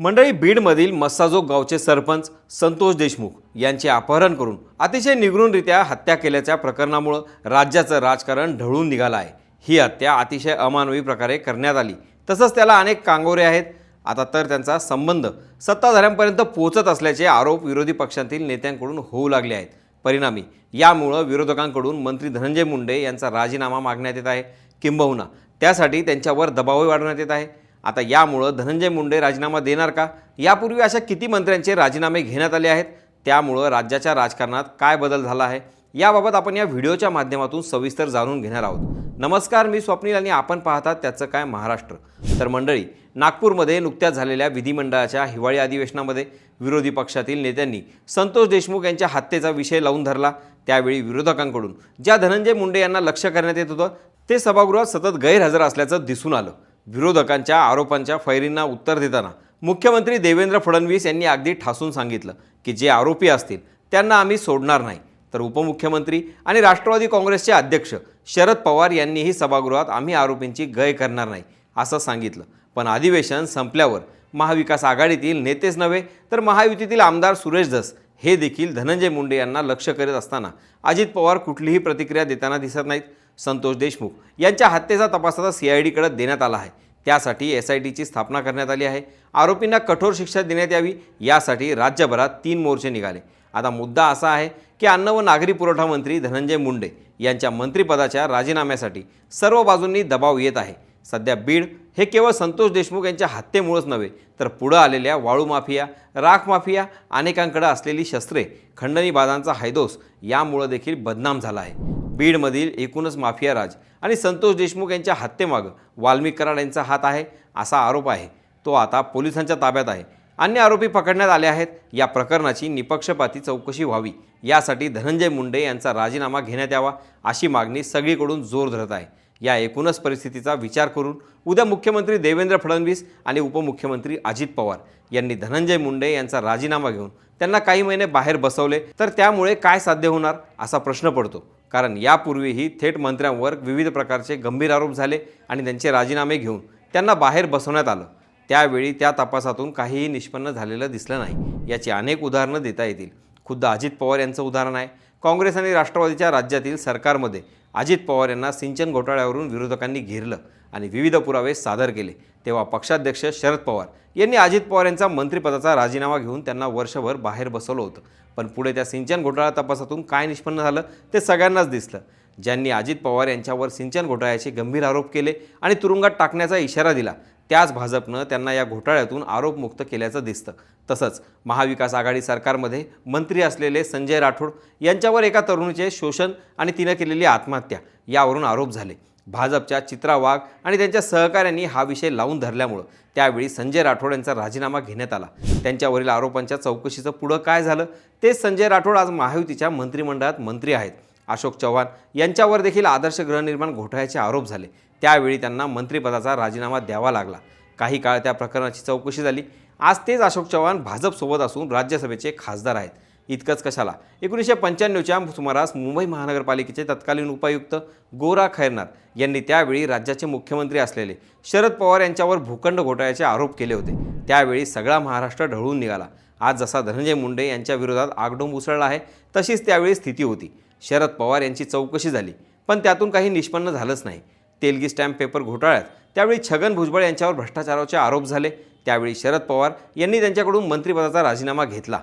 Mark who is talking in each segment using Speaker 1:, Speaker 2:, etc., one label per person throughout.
Speaker 1: मंडळी बीडमधील मस्साजोग गावचे सरपंच संतोष देशमुख यांचे अपहरण करून अतिशय निगृणरित्या हत्या केल्याच्या प्रकरणामुळं राज्याचं राजकारण ढळून निघालं आहे. ही हत्या अतिशय अमानवी प्रकारे करण्यात आली. तसंच त्याला अनेक कांगोरे आहेत. आता तर त्यांचा संबंध सत्ताधाऱ्यांपर्यंत पोहोचत असल्याचे आरोप विरोधी पक्षांतील नेत्यांकडून होऊ लागले आहेत. परिणामी यामुळं विरोधकांकडून मंत्री धनंजय मुंडे यांचा राजीनामा मागण्यात येत आहे. किंबहुना त्यासाठी त्यांच्यावर दबावही वाढवण्यात येत आहे. आता यामुळं धनंजय मुंडे राजीनामा देणार का? यापूर्वी अशा किती मंत्र्यांचे राजीनामे घेण्यात आले आहेत? त्यामुळं राज्याच्या राजकारणात काय बदल झाला आहे? याबाबत आपण या व्हिडिओच्या माध्यमातून सविस्तर जाणून घेणार आहोत. नमस्कार मी स्वप्नील आणि आपण पाहतात त्याचं काय महाराष्ट्र. तर मंडळी नागपूरमध्ये नुकत्याच झालेल्या विधिमंडळाच्या हिवाळी अधिवेशनामध्ये विरोधी पक्षातील नेत्यांनी संतोष देशमुख यांच्या हत्येचा विषय लावून धरला. त्यावेळी विरोधकांकडून ज्या धनंजय मुंडे यांना लक्ष करण्यात येत होतं ते सभागृहात सतत गैरहजर असल्याचं दिसून आलं. विरोधकांच्या आरोपांच्या फैरींना उत्तर देताना मुख्यमंत्री देवेंद्र फडणवीस यांनी अगदी ठासून सांगितलं की जे आरोपी असतील त्यांना आम्ही सोडणार नाही. तर उपमुख्यमंत्री आणि राष्ट्रवादी काँग्रेसचे अध्यक्ष शरद पवार यांनीही सभागृहात आम्ही आरोपींची गय करणार नाही असं सांगितलं. पण अधिवेशन संपल्यावर महाविकास आघाडीतील नेतेच नव्हे तर महायुतीतील आमदार सुरेश धस हे देखील धनंजय मुंडे यांना लक्ष करत असताना अजित पवार कुठलीही प्रतिक्रिया देताना दिसत नाहीत. संतोष देशमुख यांच्या हत्येचा तपास आता सी आय डीकडे देण्यात आला आहे. त्यासाठी एस आय टीची स्थापना करण्यात आली आहे. आरोपींना कठोर शिक्षा देण्यात यावी यासाठी राज्यभरात तीन मोर्चे निघाले. आता मुद्दा असा आहे की अन्न व नागरी पुरवठा मंत्री धनंजय मुंडे यांच्या मंत्रिपदाच्या राजीनाम्यासाठी सर्व बाजूंनी दबाव येत आहे. सध्या बीड हे केवळ संतोष देशमुख यांच्या हत्येमुळंच नव्हे तर पुढं आलेल्या वाळू माफिया राख माफिया अनेकांकडे असलेली शस्त्रे खंडणीबाजांचा हैदोस यामुळं देखील बदनाम झाला आहे. बीडमधील एकूणच माफिया राज आणि संतोष देशमुख यांच्या हत्येमागं वाल्मिक कराड यांचा हात आहे असा आरोप आहे. तो आता पोलिसांच्या ताब्यात आहे. अन्य आरोपी पकडण्यात आले आहेत. या प्रकरणाची निपक्षपाती चौकशी व्हावी. यासाठी धनंजय मुंडे यांचा राजीनामा घेण्यात यावा अशी मागणी सगळीकडून जोर धरत आहे. या एकूणच परिस्थितीचा विचार करून उद्या मुख्यमंत्री देवेंद्र फडणवीस आणि उपमुख्यमंत्री अजित पवार यांनी धनंजय मुंडे यांचा राजीनामा घेऊन त्यांना काही महिने बाहेर बसवले तर त्यामुळे काय साध्य होणार असा प्रश्न पडतो. कारण यापूर्वीही थेट मंत्र्यांवर विविध प्रकारचे गंभीर आरोप झाले आणि त्यांचे राजीनामे घेऊन त्यांना बाहेर बसवण्यात आलं. त्यावेळी त्या तपासातून काहीही निष्पन्न झालेलं दिसलं नाही. याची अनेक उदाहरणं देता येतील. खुद्द अजित पवार यांचं उदाहरण आहे. काँग्रेस आणि राष्ट्रवादीच्या राज्यातील सरकारमध्ये अजित पवार यांना सिंचन घोटाळ्यावरून विरोधकांनी घेरलं आणि विविध पुरावे सादर केले. तेव्हा पक्षाध्यक्ष शरद पवार यांनी अजित पवार यांचा मंत्रिपदाचा राजीनामा घेऊन त्यांना वर्षभर बाहेर बसवलं होतं. पण पुढे त्या सिंचन घोटाळा तपासातून काय निष्पन्न झालं ते सगळ्यांनाच दिसलं. ज्यांनी अजित पवार यांच्यावर सिंचन घोटाळ्याचे गंभीर आरोप केले आणि तुरुंगात टाकण्याचा इशारा दिला. त्याच भाजपनं त्यांना या घोटाळ्यातून आरोपमुक्त केल्याचं दिसतं. तसंच महाविकास आघाडी सरकारमध्ये मंत्री असलेले संजय राठोड यांच्यावर एका तरुणीचे शोषण आणि तिनं केलेली आत्महत्या यावरून आरोप झाले. भाजपच्या चित्रा वाघ आणि त्यांच्या सहकाऱ्यांनी हा विषय लावून धरल्यामुळं त्यावेळी संजय राठोड यांचा राजीनामा घेण्यात आला. त्यांच्यावरील आरोपांच्या चौकशीचं पुढं काय झालं? तेच संजय राठोड आज महायुतीच्या मंत्रिमंडळात मंत्री आहेत. अशोक चव्हाण यांच्यावर देखील आदर्श गृहनिर्माण घोटाळ्याचे आरोप झाले. त्यावेळी त्यांना मंत्रिपदाचा राजीनामा द्यावा लागला. काही काळ त्या प्रकरणाची चौकशी झाली. आज तेच अशोक चव्हाण भाजपसोबत असून राज्यसभेचे खासदार आहेत. इतकंच कशाला? एकोणीसशे पंच्याण्णवच्या सुमारास मुंबई महानगरपालिकेचे तत्कालीन उपायुक्त गोरा खैरनार यांनी त्यावेळी राज्याचे मुख्यमंत्री असलेले शरद पवार यांच्यावर भूखंड घोटाळ्याचे आरोप केले होते. त्यावेळी सगळा महाराष्ट्र ढळून निघाला. आज जसा धनंजय मुंडे यांच्या विरोधात आगडोंब उसळला आहे तशीच त्यावेळी स्थिती होती. शरद पवार यांची चौकशी झाली पण त्यातून काही निष्पन्न झालंच नाही. तेलगी स्टॅम्प पेपर घोटाळ्यात. त्यावेळी छगन भुजबळ यांच्यावर भ्रष्टाचाराचे आरोप झाले. त्यावेळी शरद पवार यांनी त्यांच्याकडून मंत्रिपदाचा राजीनामा घेतला.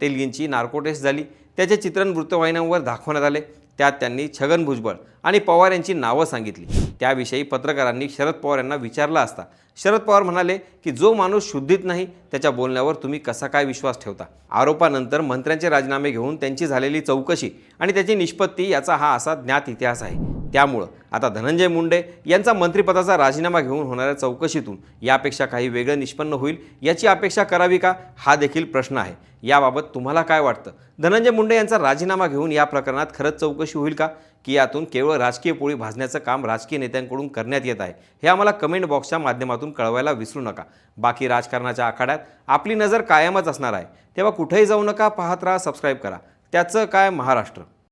Speaker 1: तेलगींची नार्को टेस्ट झाली. त्याचे चित्रण वृत्तवाहिन्यांवर दाखवण्यात आले. त्यात त्यांनी छगन भुजबळ आणि पवार यांची नावं सांगितली. त्याविषयी पत्रकारांनी शरद पवार यांना विचारलं असता. शरद पवार म्हणाले की जो माणूस शुद्धीत नाही त्याच्या बोलण्यावर तुम्ही कसा काय विश्वास ठेवता? आरोपानंतर मंत्र्यांचे राजीनामे घेऊन त्यांची झालेली चौकशी आणि त्याची निष्पत्ती याचा हा असा ज्ञात इतिहास आहे. त्यामुळं आता धनंजय मुंडे यांचा मंत्रिपदाचा राजीनामा घेऊन होणाऱ्या चौकशीतून यापेक्षा काही वेगळं निष्पन्न होईल याची अपेक्षा करावी का? हा देखील प्रश्न आहे. याबाबत तुम्हाला काय वाटतं? धनंजय मुंडे यांचा राजीनामा घेऊन या प्रकरणात खरंच चौकशी होईल का? की यातून केवळ राजकीय पोळी भाजण्याचं काम राजकीय नेत्यांकडून करण्यात येत आहे. हे आम्हाला कमेंट बॉक्सच्या माध्यमातून कळवायला विसरू नका. बाकी राजकारणाच्या आखाड्यात आपली नजर कायमच असणार आहे. तेव्हा कुठेही जाऊ नका पाहत राहा सबस्क्राईब करा. त्याचं काय महाराष्ट्र?